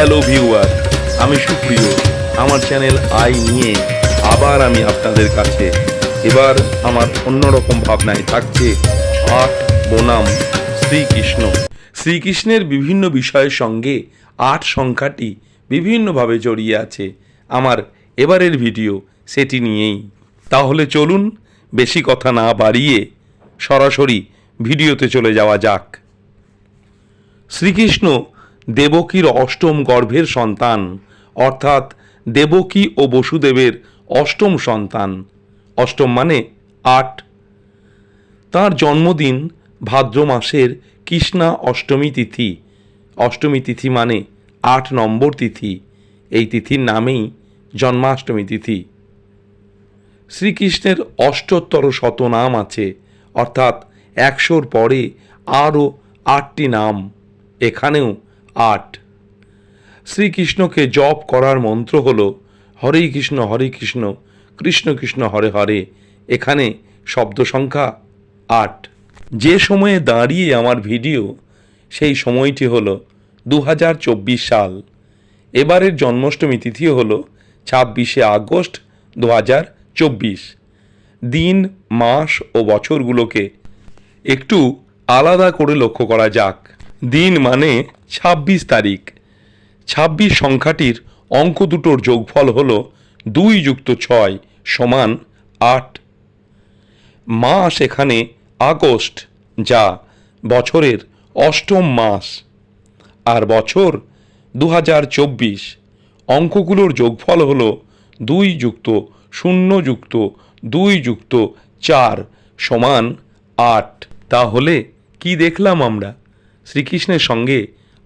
Hello viewer আমি সুপ্রিয়, আমার চ্যানেল আই নিয়ে আবার আমি আপনাদের কাছে এবার আমার অন্যরকম ভাবনায় থাকছে আট বনাম শ্রীকৃষ্ণ। শ্রীকৃষ্ণের বিভিন্ন বিষয়ের সঙ্গে আট সংখ্যাটি বিভিন্নভাবে জড়িয়ে আছে আমার এবারের ভিডিও সেটি নিয়েই। তাহলে চলুন বেশি কথা না বাড়িয়ে সরাসরি ভিডিওতে চলে যাওয়া যাক। শ্রীকৃষ্ণ দেবকীর অষ্টম গর্ভের সন্তান, অর্থাৎ দেবকী ও বসুদেবের অষ্টম সন্তান। অষ্টম মানে আট। তার জন্মদিন ভাদ্র মাসের কৃষ্ণা অষ্টমী তিথি। অষ্টমী তিথি মানে আট নম্বর তিথি। এই তিথির নামেই জন্মাষ্টমী তিথি। শ্রীকৃষ্ণের অষ্টোত্তর শত নাম আছে, অর্থাৎ একশোর পরে আরও আটটি নাম। এখানেও আট। শ্রীকৃষ্ণকে জপ করার মন্ত্র হল, হরে কৃষ্ণ হরে কৃষ্ণ কৃষ্ণ কৃষ্ণ, হরে হরে। এখানে শব্দ সংখ্যা আট। যে সময়ে দাঁড়িয়ে আমার ভিডিও, সেই সময়টি হল দু হাজার চব্বিশ সাল। এবারের জন্মাষ্টমী তিথি হল ছাব্বিশে আগস্ট দু হাজার চব্বিশ। দিন, মাস ও বছরগুলোকে একটু আলাদা করে লক্ষ্য করা যাক। দিন মানে ছাব্বিশ তারিখ। ছাব্বিশ সংখ্যাটির অঙ্ক দুটোর যোগফল হল দুই যুক্ত ছয় সমান আট। মাস এখানে আগস্ট, যা বছরের অষ্টম মাস। আর বছর দু হাজার চব্বিশ। অঙ্কগুলোর যোগফল হল দুই যুক্ত শূন্য যুক্ত দুই যুক্ত চার সমান আট। তাহলে কি দেখলাম আমরা? শ্রীকৃষ্ণের সঙ্গে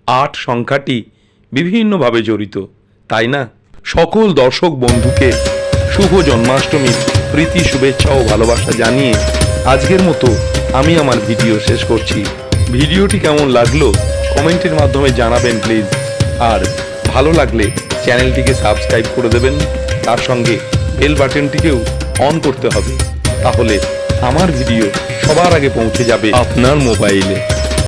আট সংখ্যাটি বিভিন্নভাবে জড়িত, তাই না? সকল দর্শক বন্ধুকে শুভ জন্মাষ্টমীর প্রীতি, শুভেচ্ছা ও ভালোবাসা জানিয়ে আজকের মতো আমি আমার ভিডিও শেষ করছি। ভিডিওটি কেমন লাগল কমেন্টের মাধ্যমে জানাবেন প্লিজ। আর ভালো লাগলে চ্যানেলটিকে সাবস্ক্রাইব করে দেবেন। তার সঙ্গে বেল বাটনটিকেও অন করতে হবে। তাহলে আমার ভিডিও সবার আগে পৌঁছে যাবে আপনার মোবাইলে।